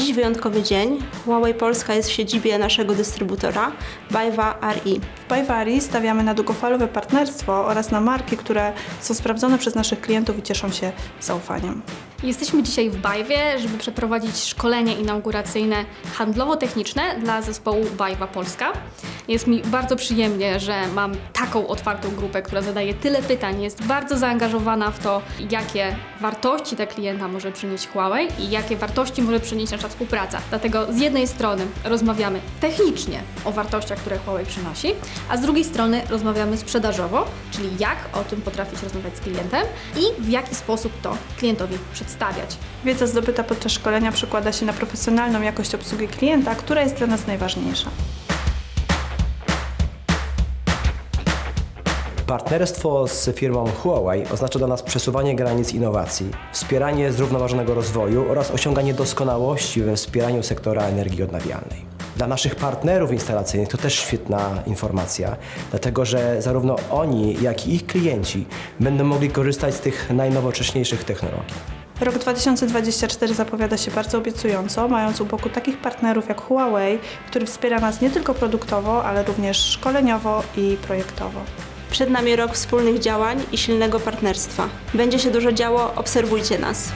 Dziś wyjątkowy dzień. Huawei Polska jest w siedzibie naszego dystrybutora BayWa RI. W Bajwarii stawiamy na długofalowe partnerstwo oraz na marki, które są sprawdzone przez naszych klientów i cieszą się zaufaniem. Jesteśmy dzisiaj w Bajwie, żeby przeprowadzić szkolenie inauguracyjne handlowo-techniczne dla zespołu Bajwa Polska. Jest mi bardzo przyjemnie, że mam taką otwartą grupę, która zadaje tyle pytań, jest bardzo zaangażowana w to, jakie wartości dla klienta może przynieść Huawei i jakie wartości może przynieść nasza współpraca. Dlatego z jednej strony rozmawiamy technicznie o wartościach, które Huawei przynosi, a z drugiej strony rozmawiamy sprzedażowo, czyli jak o tym potrafić rozmawiać z klientem i w jaki sposób to klientowi przedstawiać. Wiedza zdobyta podczas szkolenia przekłada się na profesjonalną jakość obsługi klienta, która jest dla nas najważniejsza. Partnerstwo z firmą Huawei oznacza dla nas przesuwanie granic innowacji, wspieranie zrównoważonego rozwoju oraz osiąganie doskonałości we wspieraniu sektora energii odnawialnej. Dla naszych partnerów instalacyjnych to też świetna informacja, dlatego że zarówno oni, jak i ich klienci będą mogli korzystać z tych najnowocześniejszych technologii. Rok 2024 zapowiada się bardzo obiecująco, mając u boku takich partnerów jak Huawei, który wspiera nas nie tylko produktowo, ale również szkoleniowo i projektowo. Przed nami rok wspólnych działań i silnego partnerstwa. Będzie się dużo działo, obserwujcie nas.